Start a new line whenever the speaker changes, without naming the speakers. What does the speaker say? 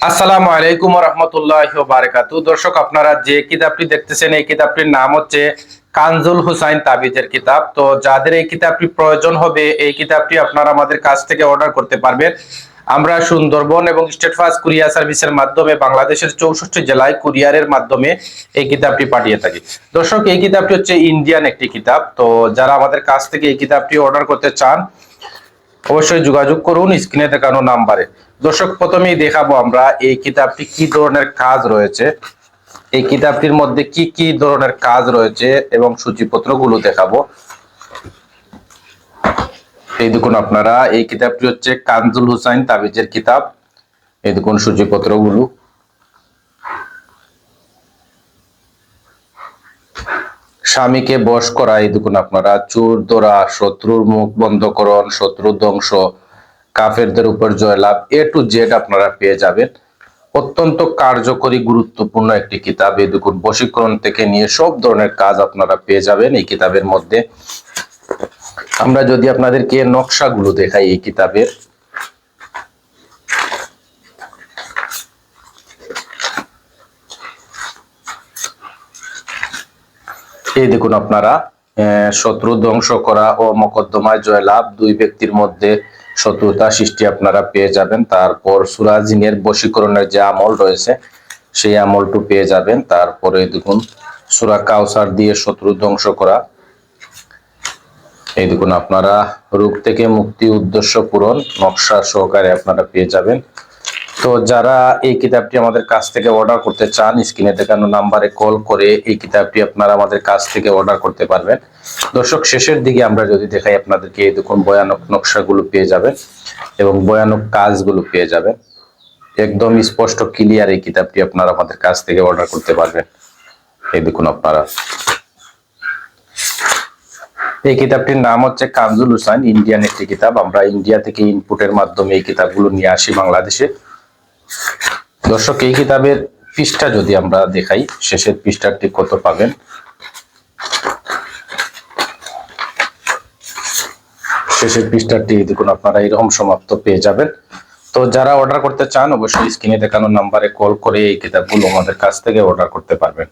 আসসালামু আলাইকুম রহমতুল্লাহ বারকাতু দর্শক, আপনারা যে কিতাবটি দেখতেছেন, এই কিতাবটির নাম হচ্ছে কানজুল হুসাইন তাবিজের কিতাব। তো যাদের এই কিতাবটি প্রয়োজন হবে, এই কিতাবটি আপনারা আমাদের কাছ থেকে অর্ডার করতে পারবেন। আমরা সুন্দরবন এবং স্টেট ফাস্ট কুরিয়ার সার্ভিসের মাধ্যমে বাংলাদেশের চৌষট্টি জেলায় কুরিয়ারের মাধ্যমে এই কিতাবটি পাঠিয়ে থাকি। দর্শক, এই কিতাবটি হচ্ছে ইন্ডিয়ান একটি কিতাব। তো যারা আমাদের কাছ থেকে এই কিতাবটি অর্ডার করতে চান, অবশ্যই যোগাযোগ করুন স্ক্রিনে দেখানো নাম্বারে। দর্শক, প্রথমেই দেখাবো আমরা এই কিতাবটি কি ধরনের কাজ রয়েছে। এই কিতাবটির মধ্যে কি কি ধরনের কাজ রয়েছে এবং সূচিপত্রগুলো দেখাবো। এই দেখুন আপনারা, এই কিতাবটি হচ্ছে কানজুল হুসাইন তাবিজের কিতাব। এই দেখুন সূচিপত্রগুলো স্বামীকে বশ করা, এই দেখুন আপনারা, চোর ধরা শত্রুর মুখ বন্ধকরণ শত্রু ধ্বংস কাফেরদের উপর জয়লাভ এ টু জেড আপনারা পেয়ে যাবেন। অত্যন্ত কার্যকরী, গুরুত্বপূর্ণ একটি কিতাব। এই দেখুন বশীকরণ থেকে নিয়ে সব ধরনের কাজ আপনারা পেয়ে যাবেন এই কিতাবের মধ্যে। আমরা যদি আপনাদেরকে নকশাগুলো দেখাই এই কিতাবের। এই দেখুন আপনারা শত্রু ধ্বংস করা ও মকদ্দমায় জয়লাভ দুই ব্যক্তির মধ্যে শত্রুতা সৃষ্টি আপনারা পেয়ে যাবেন। তারপর সুরাজিনের বশীকরণের যে আমল রয়েছে, সেই আমলটু পেয়ে যাবেন। তারপরে দেখুন, সুরা কাউসার দিয়ে শত্রু ধ্বংস করা। এই দেখুন, আপনারা রোগ থেকে মুক্তি উদ্দেশ্য পূরণ, নকশা সহকারে আপনারা পেয়ে যাবেন। তো যারা এই কিতাবটি আমাদের কাছ থেকে অর্ডার করতে চান স্ক্রিনে দেখানো নাম্বারে কল করে এই কিতাবটি আপনারা আমাদের কাছ থেকে অর্ডার করতে পারবেন। দর্শক, শেষের দিকে আমরা যদি দেখাই, আপনাদেরকে এই দেখুন ভয়ানক নকশাগুলো পেয়ে যাবেন এবং ভয়ানক কাজগুলো পেয়ে যাবেন। একদম স্পষ্ট ক্লিয়ার এই কিতাবটি আপনারা আমাদের কাছ থেকে অর্ডার করতে পারবেন। এই দেখুন আপনারা। এই কিতাবটির নাম হচ্ছে কানজুল হুসাইন ইন্ডিয়ান একটি কিতাব। আমরা ইন্ডিয়া থেকে ইনপুটের মাধ্যমে এই কিতাবগুলো নিয়ে আসি বাংলাদেশে। দর্শক, এই কিতাবের পৃষ্ঠা যদি আমরা দেখাই, শেষের পৃষ্ঠাটি কত পাবেন? শেষের পৃষ্ঠাটি দেখুন আপনারা এরকম সমাপ্ত পেয়ে যাবেন। তো যারা অর্ডার করতে চান, অবশ্যই স্ক্রিনে দেখানো নাম্বারে কল করে এই কিতাবগুলো আমাদের কাছ থেকে অর্ডার করতে পারবেন।